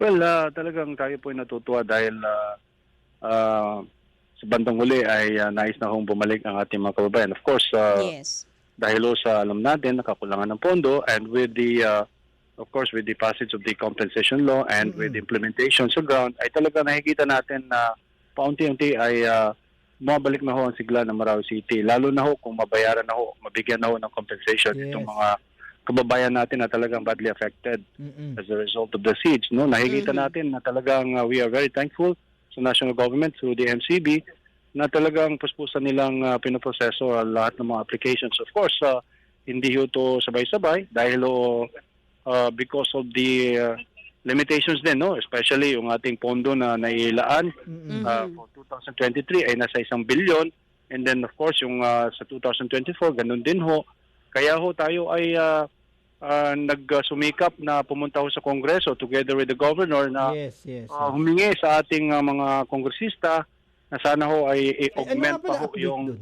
Well, ah, talagang tayo po ay natutuwa dahil ah, ah, sa bandang huli ay ah, nais na hong bumalik ang ating mga kababayan. Of course, ah, yes. dahil ho sa alam natin nakakulangan ng pondo and with the uh, of course with the passage of the compensation law and with the implementation sa ground ay talaga nakikita natin na paunti-unti ay uh, bumabalik na ho ang sigla ng Marawi City lalo na ho kung mabayaran na ho mabigyan na ho ng compensation Yes. itong mga kababayan natin na talagang badly affected Mm-mm. as a result of the siege no nakikita Mhm. natin na talagang uh, we are very thankful sa national government through the MCB na talagang puspusan nilang uh, pinoproseso uh, lahat ng mga applications of course uh, hindi ho to sabay-sabay dahil ho uh, because of the uh, limitations din no especially yung ating pondo na nailaan Mm-mm. uh, for 2023 ay nasa isang bilyon and then of course yung uh, sa 2024 ganun din ho kaya ho tayo ay uh, uh, nagsumikap na pumunta ho sa kongreso together with the governor na yes, yes. uh, yes. humingi sa ating uh, mga kongresista na sana ho ay Ay, ano i-augment pa ho yung dun?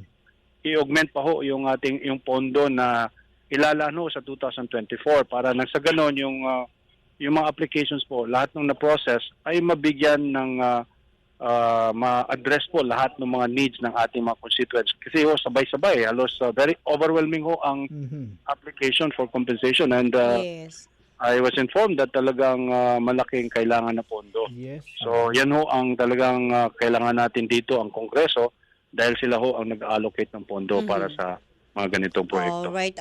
i-augment pa ho yung ating yung pondo na ilalaan ho sa 2024 para nang sa ganon yung uh, yung mga applications po lahat ng na-process ay mabigyan ng uh, uh, ma-address po lahat ng mga needs ng ating mga constituents kasi ho sabay-sabay halos uh, very overwhelming ho ang Mhm. application for compensation and uh, yes. I was informed that talagang uh, malaking kailangan na pondo. Yes. So yan ho ang talagang uh, kailangan natin dito ang Kongreso dahil sila ho ang nag-allocate ng pondo Mhm. para sa mga ganitong proyekto. All right.